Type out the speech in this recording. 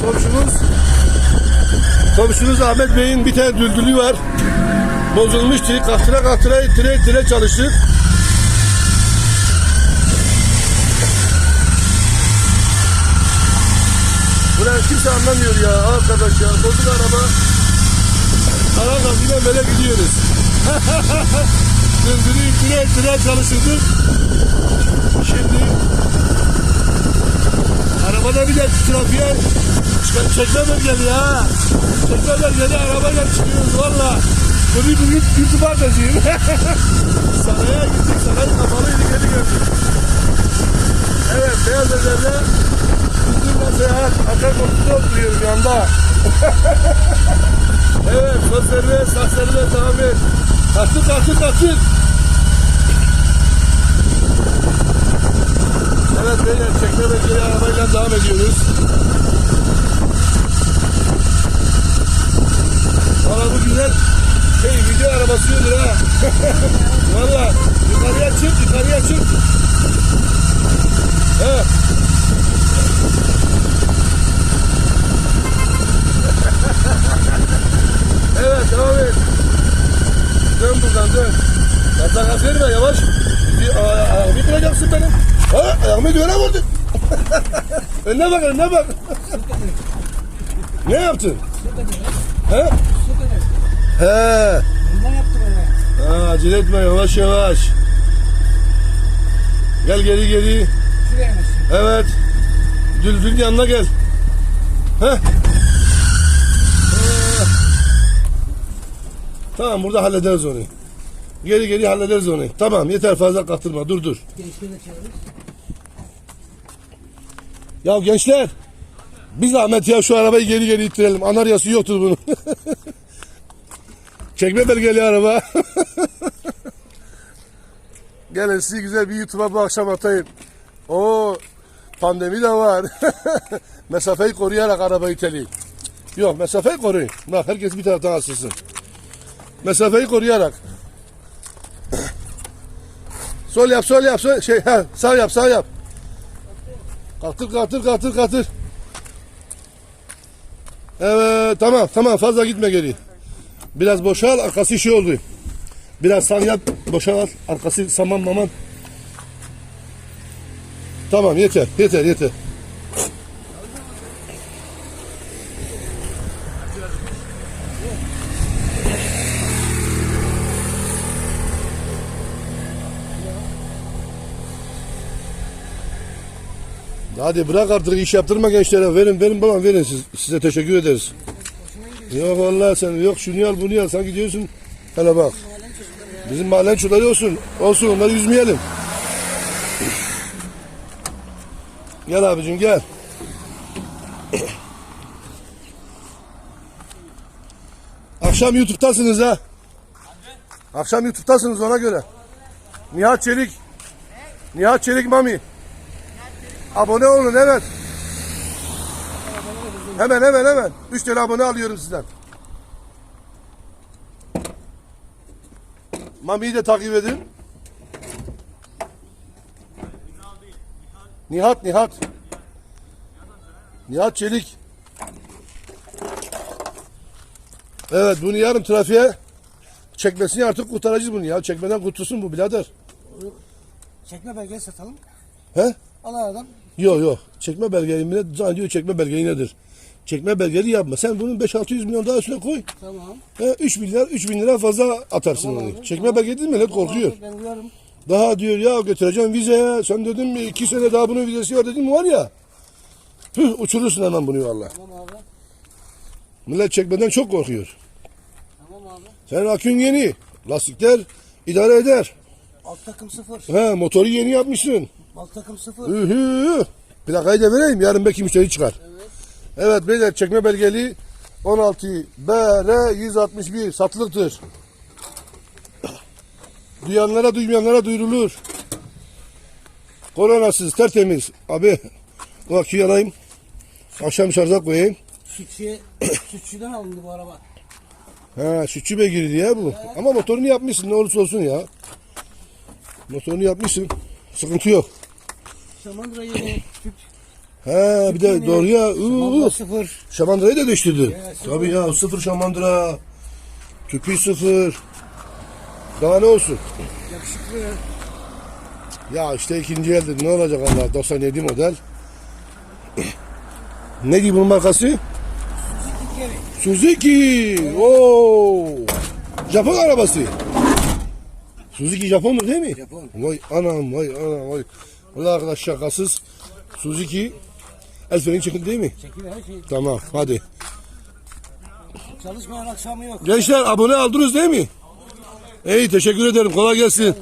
Komşumuz Komşumuz Ahmet Bey'in bir tane düldülü var. Bozulmuştu. Kattıra kattıra ittire ittire çalıştık. Buraya kimse anlamıyor ya arkadaş ya. Bozuk araba. Ara gazıyla böyle gidiyoruz. Düldülü ittire ittire çalıştırdık. Şimdi Arabada bir de trafiğe çık- çekme bölgeli ha. Çekme bölgeli arabayla çıkıyoruz valla. Bunu bugün YouTube'a atacağım. Saraya gittik, saray kapalıydı geri geldik. Evet, Beyaz Evler'de Hızırla seyahat, arka koltukta oturuyorum yanda. evet, sözlerine, saçlarına devam et. Kaçtır, kaçtır, kaçtır. Evet beyler çekme belgeli arabayla devam ediyoruz. Valla bu güzel video arabası yoldur ha. Valla yukarıya çık yukarıya çık. He. evet devam et. Dön buradan dön. Gaza gaz verme yavaş. Ayağımı kıracaksın benim. Ha, ayağımı duvara vurdun. önüne bak önüne bak. ne yaptın? He? He. Acele etme yavaş yavaş. Gel geri geri. Şuraya mısın? Evet. Yanına gel. Heh. Ha. Tamam burada hallederiz onu. Geri geri hallederiz onu. Tamam yeter fazla katılma dur dur. Ya gençler. Bir zahmet ya şu arabayı geri geri ittirelim. Anaryası yoktur bunun. Çekme belgeli araba. Gelin sizi güzel bir YouTube'a bu akşam atayım. O pandemi de var. Mesafeyi koruyarak arabayı iteleyin. Yok mesafeyi koruyun. Bak herkes bir taraftan asılsın. Mesafeyi koruyarak. sol yap sol yap sol şey ha, sağ yap sağ yap. Katır katır katır katır. Evet tamam tamam fazla gitme geri. Biraz boşal arkası şey oldu. Biraz sağ yap boşal arkası saman maman. Tamam yeter yeter yeter. Hadi bırak artık iş yaptırma gençlere. Verin verin bana verin siz, size teşekkür ederiz. Yok vallahi sen yok şunu al bunu al sen gidiyorsun. Hele bak. Bizim mahallen çocukları olsun. Olsun onları üzmeyelim. Gel abicim gel. Akşam YouTube'tasınız ha. Akşam YouTube'tasınız ona göre. Nihat Çelik. Nihat Çelik Mami. Abone olun evet. Hemen hemen hemen. 3 tane abone alıyorum sizden. Mami'yi de takip edin. Nihat Nihat. Nihat Çelik. Evet bunu yarın trafiğe çekmesini artık kurtaracağız bunu ya. Çekmeden kurtulsun bu birader. Çekme belgeyi satalım. He? Al aradan. Yok yok. Çekme belgeli millet zannediyor çekme belgeli nedir? Çekme belgeli yapma. Sen bunun 5-600 milyon daha üstüne koy. Tamam. He, 3 bin lira, 3 bin lira fazla atarsın Tamam onu. abi, Çekme belge değil mi? Millet korkuyor. Ben uyarım. Daha diyor ya götüreceğim vizeye. Sen dedim mi 2 sene daha bunun vizesi var dedim var ya. Tüh uçurursun hemen bunu valla. Tamam abi. Millet çekmeden çok korkuyor. Tamam abi. Senin akün yeni. Lastikler idare eder. Alt takım sıfır. He, motoru yeni yapmışsın. Alt takım sıfır. Ühü. Plakayı da vereyim yarın belki müşteri çıkar. Evet. Evet beyler çekme belgeli 16 BR 161 satılıktır. Duyanlara duymayanlara duyurulur. Koronasız tertemiz. Abi bu aküyü alayım. Akşam şarja koyayım. Sütçüye, sütçüden alındı bu araba. Ha sütçü beygiri diye bu. Ama motorunu yapmışsın ne olursa olsun ya. Motorunu yapmışsın. Sıkıntı yok. Samandıra yeni süt. He bir de doğru ya. Uuu. sıfır. Şamandırayı da sıfır. Tabii ya sıfır şamandıra. Tüpü sıfır. Daha ne olsun? Yakışıklı. Ya işte ikinci elde ne olacak Allah 97 model. ne gibi bunun markası? Suzuki. Oo. Japon arabası. Suzuki Japon'dur değil mi? Japon. Vay anam vay anam vay. Valla arkadaş şakasız. Suzuki. Freni çekin değil mi? Çekil her şey. Tamam hadi. Çalışmayan akşamı yok. Gençler abone aldınız değil mi? İyi teşekkür ederim. Kolay gelsin.